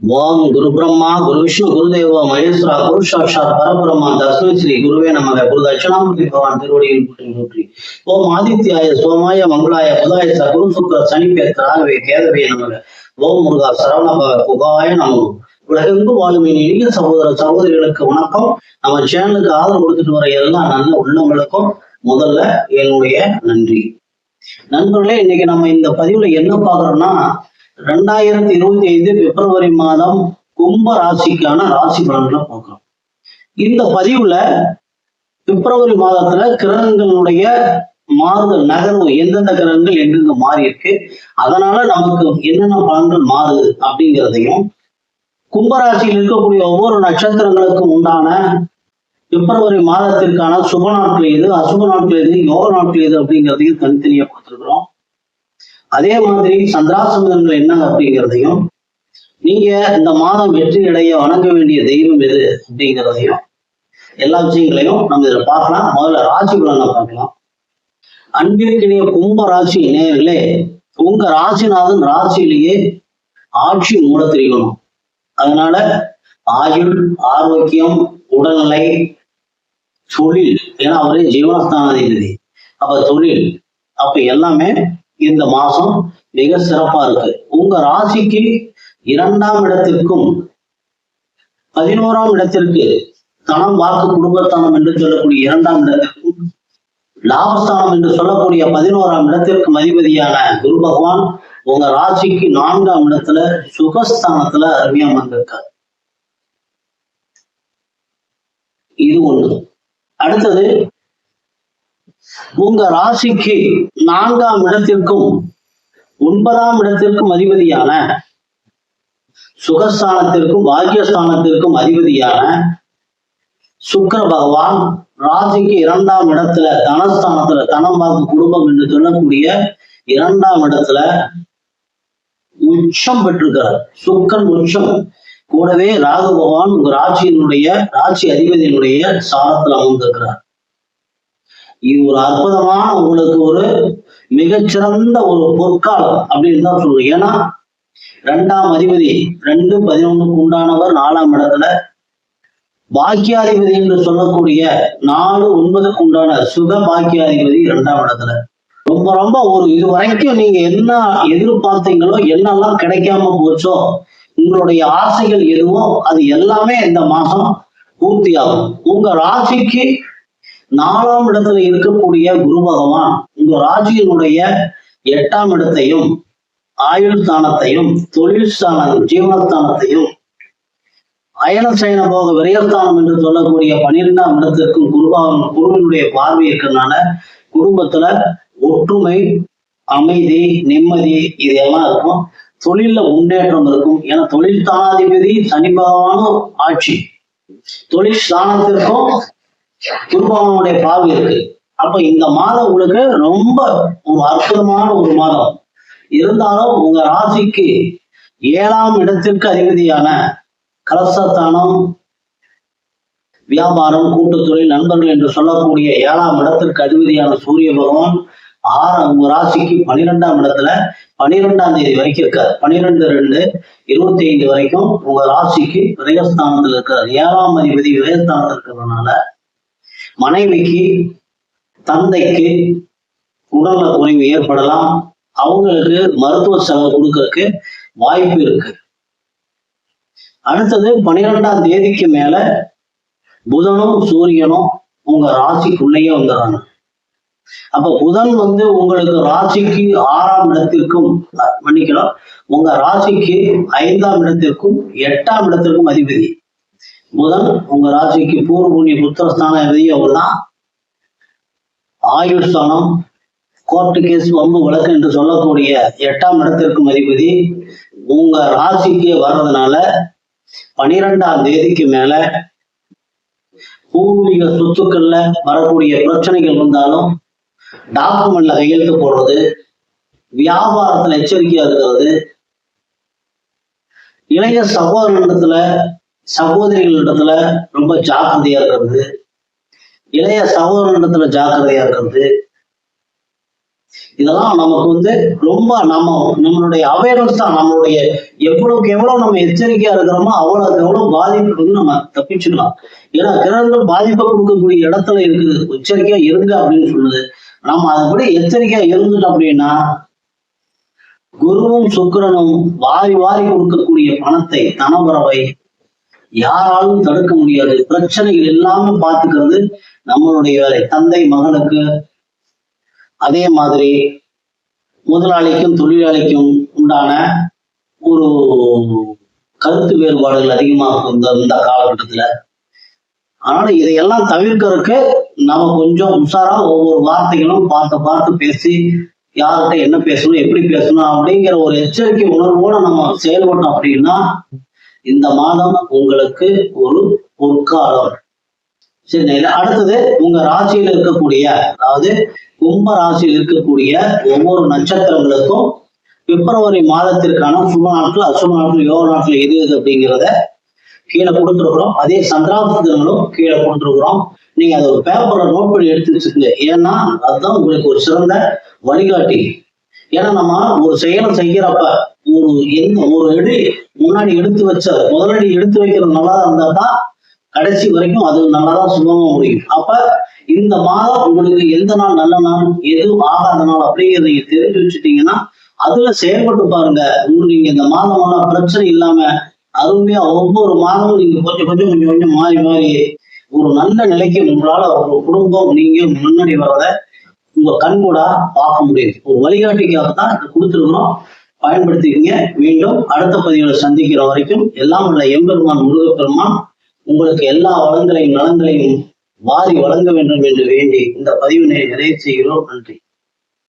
ஓம் குரு பிரம்மா குரு விஷ்ணு குருதேவ மகேஸ்வரா குரு சாட்சாத் பரபிரம்மா தஸ்மை ஸ்ரீ குருவே நமக. குரு தட்சிணாமூர்த்தி பகவான் திருவடியில் போற்றி போற்றி. ஓம் ஆதித்யாய சோமாய மங்களாய புதாய ச குரு சுக்கர சனிப்பேத் ராகவே கேதவே நமக. ஓம் முருகா சரவணபவ புகாய நமோ உலகெங்கும் வாழும் என் இனிய சகோதர சகோதரிகளுக்கு வணக்கம். நம்ம சேனலுக்கு ஆதரவு கொடுத்துட்டு வர எல்லா நல்ல உள்ளவங்களுக்கும் முதல்ல என்னுடைய நன்றி. நண்பர்களே இன்னைக்கு நம்ம இந்த பதிவுல என்ன பாக்குறோம்னா ரெண்டாயிரத்தி இருபத்தி ஐந்து பிப்ரவரி மாதம் கும்ப ராசிக்கான ராசி பலன்களை பார்க்கிறோம். இந்த பதிவுல பிப்ரவரி மாதத்துல கிரகங்களுடைய மாறுதல் நகர்வு எந்தெந்த கிரகங்கள் எங்கெங்க மாறி இருக்கு அதனால நமக்கு என்னென்ன பலன்கள் மாறுது அப்படிங்கிறதையும் கும்பராசியில் இருக்கக்கூடிய ஒவ்வொரு நட்சத்திரங்களுக்கும் உண்டான பிப்ரவரி மாதத்திற்கான சுப நாட்கள் எது அசுப நாட்கள் எது யோக நாட்கள் எது அப்படிங்கிறதையும் தனித்தனியா கொடுத்துருக்குறோம் அதே மாதிரி சந்திராசமதங்கள் என்ன அப்படிங்கிறதையும் நீங்க இந்த மாதம் வெற்றி அடைய வணங்க வேண்டிய தெய்வம் எது அப்படிங்கிறதையும் எல்லா விஷயங்களையும் நம்ம இதுல பார்க்கலாம். முதல்ல ராசி பலனை பார்க்கலாம். அன்பிற்கினிய கும்ப ராசி நேர்களே உங்க ராசிநாதன் ராசியிலேயே ஆட்சி மூட தெரியணும் அதனால ஆயுள் ஆரோக்கியம் உடல்நிலை தொழில் ஏன்னா அவரே ஜீவனஸ்தானாதிபதி. அப்ப தொழில் அப்ப எல்லாமே இந்த மாசம் மிக சிறப்பா இருக்கு. உங்க ராசிக்கு இரண்டாம் இடத்திற்கும் பதினோராம் இடத்திற்கு தனம் வாக்கு குடும்பஸ்தானம் என்று சொல்லக்கூடிய இரண்டாம் இடத்திற்கும் லாபஸ்தானம் என்று சொல்லக்கூடிய பதினோராம் இடத்திற்கும் அதிபதியான குரு பகவான் உங்க ராசிக்கு நான்காம் இடத்துல சுகஸ்தானத்துல அருமையா வந்திருக்கார் இது ஒண்ணு. அடுத்தது உங்க ராசிக்கு நான்காம் இடத்திற்கும் ஒன்பதாம் இடத்திற்கும் அதிபதியான சுகஸ்தானத்திற்கும் பாக்கியஸ்தானத்திற்கும் அதிபதியான சுக்கிர பகவான் ராசிக்கு இரண்டாம் இடத்துல தனஸ்தானத்துல தனம் வாக்கு குடும்பம் என்று சொல்லக்கூடிய இரண்டாம் இடத்துல உச்சம் பெற்றிருக்கிறார். சுக்கன் உச்சம். கூடவே ராகு பகவான் உங்க ராசியினுடைய ராசி அதிபதியினுடைய சாரத்தில் அமர்ந்திருக்கிறார். இது ஒரு அற்புதமான உங்களுக்கு ஒரு மிகச்சிறந்த ஒரு பொற்காலம் அப்படின்னு தான் சொல்லுவேன் ஏன்னா ரெண்டாம் அதிபதி ரெண்டு பதினொன்னுக்கு உண்டானவர் நாலாம் இடத்துல பாக்கியாதிபதி என்று சொல்லக்கூடிய நாலு ஒன்பதுக்கு உண்டான சுக பாக்கியாதிபதி இரண்டாம் இடத்துல. ரொம்ப ரொம்ப ஒரு இது வரைக்கும் நீங்க என்ன எதிர்பார்த்தீங்களோ என்னெல்லாம் கிடைக்காம போச்சோ உங்களுடைய ஆசைகள் எதுவோ அது எல்லாமே இந்த மாசம் பூர்த்தியாகும். உங்க ராசிக்கு நாலாம் இடத்துல இருக்கக்கூடிய குரு பகவான் உங்க ராஜியினுடைய எட்டாம் இடத்தையும் ஆயுள் ஸ்தானத்தையும் தொழில் ஸ்தானம் ஜீவனஸ்தானத்தையும் அயன சயன போக விரயஸ்தானம் என்று சொல்லக்கூடிய பனிரெண்டாம் இடத்திற்கும் குருபாவன் குருவினுடைய பார்வை இருக்கிறதுனால குடும்பத்துல ஒற்றுமை அமைதி நிம்மதி இது எல்லாம் இருக்கும். தொழில்ல முன்னேற்றம் இருக்கும். ஏன்னா தொழில் ஸ்தானாதிபதி சனி பகவானும் ஆட்சி. தொழில் ஸ்தானத்திற்கும் குருபகவானுடைய பார்வை இருக்கு. அப்ப இந்த மாதம் உங்களுக்கு ரொம்ப ஒரு அற்புதமான ஒரு மாதம். இருந்தாலும் உங்க ராசிக்கு ஏழாம் இடத்திற்கு அதிபதியான கலசத்தானம் வியாபாரம் கூட்டுத்துறை நண்பர்கள் என்று சொல்லக்கூடிய ஏழாம் இடத்திற்கு அதிபதியான சூரிய பகவான் ஆறு உங்க ராசிக்கு பனிரெண்டாம் இடத்துல பனிரெண்டாம் தேதி வரைக்கும் இருக்காரு. பனிரெண்டு ரெண்டு இருபத்தி ஐந்து வரைக்கும் உங்க ராசிக்கு விரயஸ்தானத்தில் இருக்கிறார் ஏழாம் அதிபதி விரயஸ்தானத்தில் இருக்கிறதுனால மனைவிக்கு தந்தைக்கு உடல்ல குறைவு ஏற்படலாம். அவங்களுக்கு மருத்துவ செலவு கொடுக்கறதுக்கு வாய்ப்பு இருக்கு. அடுத்தது பன்னிரெண்டாம் தேதிக்கு மேல புதனும் சூரியனும் உங்க ராசிக்குள்ளேயே வந்துடுறாங்க அப்ப புதன் வந்து உங்களுக்கு ராசிக்கு ஆறாம் இடத்திற்கும் அஹ், மன்னிக்கலாம் உங்க ராசிக்கு ஐந்தாம் இடத்திற்கும் எட்டாம் இடத்திற்கும் அதிபதி. புதன் உங்க ராசிக்கு பூர்வ புண்ணிய புத்திரஸ்தான அதிபதி ஆயுள் ஸ்தானம் கோர்ட்டு கேஸ் வம்பு வழக்கு என்று சொல்லக்கூடிய எட்டாம் இடத்திற்கு அதிபதி உங்க ராசிக்கு வர்றதுனால பனிரெண்டாம் தேதிக்கு மேல பூர்வீக சொத்துக்கள்ல வரக்கூடிய பிரச்சனைகள் இருந்தாலும் டாக்குமெண்ட்ல கையெழுத்து போடுறது வியாபாரத்துல எச்சரிக்கையா இருக்கிறது. இளைய சகோதரனிடத்துல சகோதரிகளிடத்துல ரொம்ப ஜாக்கிரதையா இருக்கிறது. இளைய சகோதரனிடத்துல ஜாக்கிரதையா இருக்கிறது. இதெல்லாம் நமக்கு வந்து ரொம்ப நம்ம நம்மளுடைய அவேர்னஸ் தான். நம்மளுடைய எவ்வளவுக்கு எவ்வளவு நம்ம எச்சரிக்கையா இருக்கிறோமோ அவ்வளவுக்கு எவ்வளவு பாதிப்பு வந்து நம்ம தப்பிச்சுக்கலாம். ஏன்னா கிரகங்கள் பாதிப்பை கொடுக்கக்கூடிய இடத்துல இருக்குது. எச்சரிக்கையா இருங்க அப்படின்னு சொல்லுது. நம்ம அதுபடி எச்சரிக்கையா இருந்துட்டோம் அப்படின்னா குருவும் சுக்கரனும் வாரி வாரி கொடுக்கக்கூடிய பணத்தை தனவரவை யாராலும் தடுக்க முடியாது. பிரச்சனைகள் இல்லாம பாத்துக்கிறது நம்மளுடைய வேலை. தந்தை மகனுக்கு அதே மாதிரி முதலாளிக்கும் தொழிலாளிக்கும் உண்டான ஒரு கருத்து வேறுபாடுகள் அதிகமாக இருந்த இந்த காலகட்டத்துல. ஆனால் இதையெல்லாம் தவிர்க்கறதுக்கு நம்ம கொஞ்சம் உஷாரா ஒவ்வொரு வார்த்தைகளும் பார்த்து பார்த்து பேசி யார்கிட்ட என்ன பேசணும் எப்படி பேசணும் அப்படிங்கிற ஒரு எச்சரிக்கை உணர்வோட நம்ம செயல்பட்டோம் அப்படின்னா இந்த மாதம் உங்களுக்கு ஒரு பொற்காலம். சரி அடுத்தது உங்க ராசியில் இருக்கக்கூடிய அதாவது கும்ப ராசியில் இருக்கக்கூடிய ஒவ்வொரு நட்சத்திரங்களுக்கும் பிப்ரவரி மாதத்திற்கான சுப நாட்கள் அசுப நாட்கள் யோக நாட்கள் எது எது அப்படிங்கிறத கீழே கொடுத்துருக்குறோம். அதே சந்திராசிரங்களும் கீழே கொடுத்துருக்குறோம். நீங்க அதை ஒரு பேப்பர்ல நோட் பண்ணி எடுத்து வச்சுக்கோங்க. ஏன்னா அதுதான் உங்களுக்கு ஒரு சிறந்த வழிகாட்டி. ஏன்னா நம்ம ஒரு செயலை செய்யறப்ப ஒரு எந்த ஒரு அடி முன்னாடி எடுத்து வச்ச முதலடி எடுத்து வைக்கிறது நல்லா இருந்தா தான் கடைசி வரைக்கும் அது நல்லாதான் சுலபமா முடியும். அப்ப இந்த மாதம் உங்களுக்கு எந்த நாள் நல்ல நாள் எது ஆகாத நாள் அப்படிங்கிறத நீங்க தெரிஞ்சு வச்சுட்டீங்கன்னா அதுல செயல்பட்டு பாருங்க. உங்களுக்கு நீங்க இந்த மாதம் எல்லாம் பிரச்சனை இல்லாம அருமையா ஒவ்வொரு மாதமும் நீங்க கொஞ்சம் கொஞ்சம் கொஞ்சம் கொஞ்சம் மாறி மாறி ஒரு நல்ல நிலைக்கு உங்களால ஒரு குடும்பம் நீங்க முன்னாடி வர்றத உங்க கண்கூடா பார்க்க முடியும் ஒரு வழிகாட்டிக்காக தான் இதை கொடுத்துருக்குறோம். பயன்படுத்திக்கங்க. மீண்டும் அடுத்த பதிவுல சந்திக்கிற வரைக்கும் எல்லாம் உள்ள எம்பெருமான் முருகப்பெருமான் உங்களுக்கு எல்லா வளங்களையும் நலங்களையும் வாரி வழங்க வேண்டும் என்று வேண்டி இந்த பதிவினை நிறைவு செய்கிறோம். நன்றி.